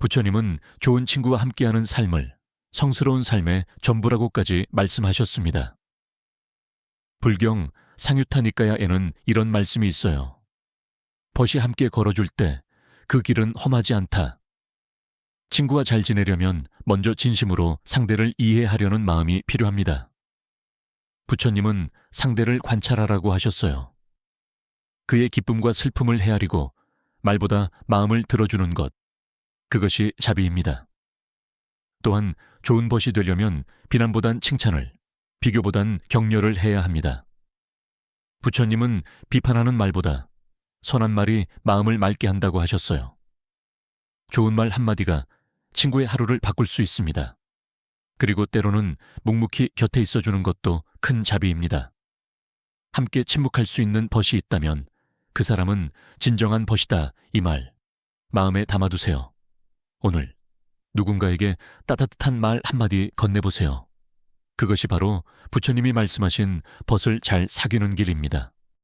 부처님은 좋은 친구와 함께하는 삶을 성스러운 삶의 전부라고까지 말씀하셨습니다. 불경 상유타 니까야에는 이런 말씀이 있어요. 벗이 함께 걸어줄 때 그 길은 험하지 않다. 친구와 잘 지내려면 먼저 진심으로 상대를 이해하려는 마음이 필요합니다. 부처님은 상대를 관찰하라고 하셨어요. 그의 기쁨과 슬픔을 헤아리고 말보다 마음을 들어주는 것. 그것이 자비입니다. 또한 좋은 벗이 되려면 비난보단 칭찬을, 비교보단 격려를 해야 합니다. 부처님은 비판하는 말보다 선한 말이 마음을 맑게 한다고 하셨어요. 좋은 말 한마디가 친구의 하루를 바꿀 수 있습니다. 그리고 때로는 묵묵히 곁에 있어주는 것도 큰 자비입니다. 함께 침묵할 수 있는 벗이 있다면 그 사람은 진정한 벗이다 이 말 마음에 담아두세요. 오늘 누군가에게 따뜻한 말 한마디 건네보세요. 그것이 바로 부처님이 말씀하신 벗을 잘 사귀는 길입니다.